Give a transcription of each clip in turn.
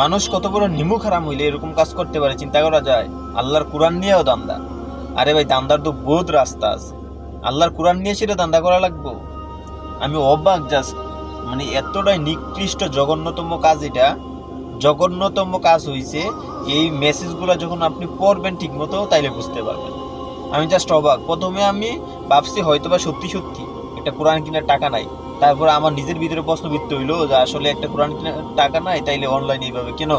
মানুষ কত বড় নিমু হারাম হইলে এরকম কাজ করতে পারে, চিন্তা করা যায়। আল্লাহর কোরআন নিয়েও দান্দা। আরে ভাই, দান্দার তো বহুত রাস্তা আছে। আল্লাহর কোরআন নিয়ে সেটা দান্দা করা লাগবো? আমি অবাক জাস্ট মানে এতটাই নিকৃষ্ট জঘন্যতম কাজ এটা। জঘন্যতম কাজ হইছে এই মেসেজগুলো যখন আপনি পড়বেন ঠিক মতো তাইলে বুঝতে পারবেন। আমি জাস্ট অবাক। প্রথমে আমি ভাবছি হয়তো বা সত্যি সত্যি, একটা কোরআন কিনার টাকা নাই। তারপর আমার নিজের ভিতরে প্রশ্নবিত্ত হইল যে আসলে একটা কোরআন টাকা নাই, তাইলে অনলাইনে এইভাবে কেন?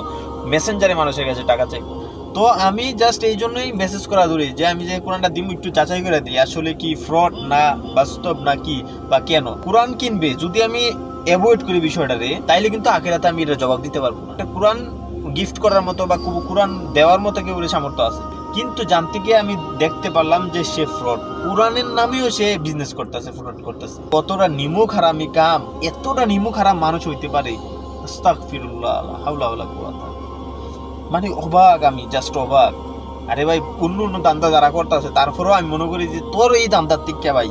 মেসেঞ্জারে মানুষের কাছে টাকা চাইব? তো আমি জাস্ট এই জন্যই মেসেজ করা ধরি যে আমি যে কোরআনটা দিব একটু যাচাই করে দিই, আসলে কি ফ্রড না বাস্তব না কি বা কেন? কোরআন কিনবে, যদি আমি অ্যাভয়েড করি বিষয়টারে, তাইলে কিন্তু আখেরাতে আমি এটা জবাব দিতে পারব একটা কোরআন গিফট করার মতো বা কোরআন দেওয়ার মতো কেউ সামর্থ্য আছে। কিন্তু জানতে গিয়ে আমি দেখতে পারলাম যে সে ফ্রড কোরআনের নামেও সে বিজনেস করতেছে ফ্রড করতেছে। কতটা নিমুখ হারামি কাম, এতটা নিমুখ হারাম মানুষ হইতে পারে। মানে অবাক আমি জাস্ট অবাক। আরে ভাই অন্য অন্য দান্দা যারা করতেছে, তারপরেও আমি মনে করি যে তোর এই দান্দার টিকা ভাই,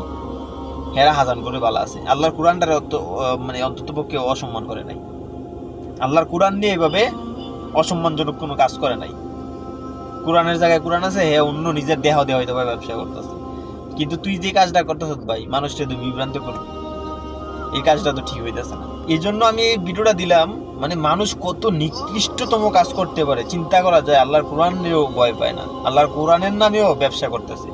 হেরা হাজান করে বালা আছে। আল্লাহর কোরআনটারে মানে অন্তত পক্ষে অসম্মান করে নাই। আল্লাহর কোরআন নিয়ে এভাবে অসম্মানজনক কোনো কাজ করে নাই। কোরআনের জায়গায় কোরআন আছে হ্যাঁ অন্য নিজের দেহ দেহ হয়তো ভাই ব্যবসা করতেছে। কিন্তু তুই যে কাজটা করতেছ ভাই, মানুষটা তুই বিভ্রান্ত কর। এই কাজটা তো ঠিক হইতেছে না। এই জন্য আমি এই ভিডিওটা দিলাম মানে মানুষ কত নিকৃষ্টতম কাজ করতে পারে, চিন্তা করা যায়, আল্লাহর নিয়েও ভয় পায় না। আল্লাহর কোরআনের নামেও ব্যবসা করতেছে।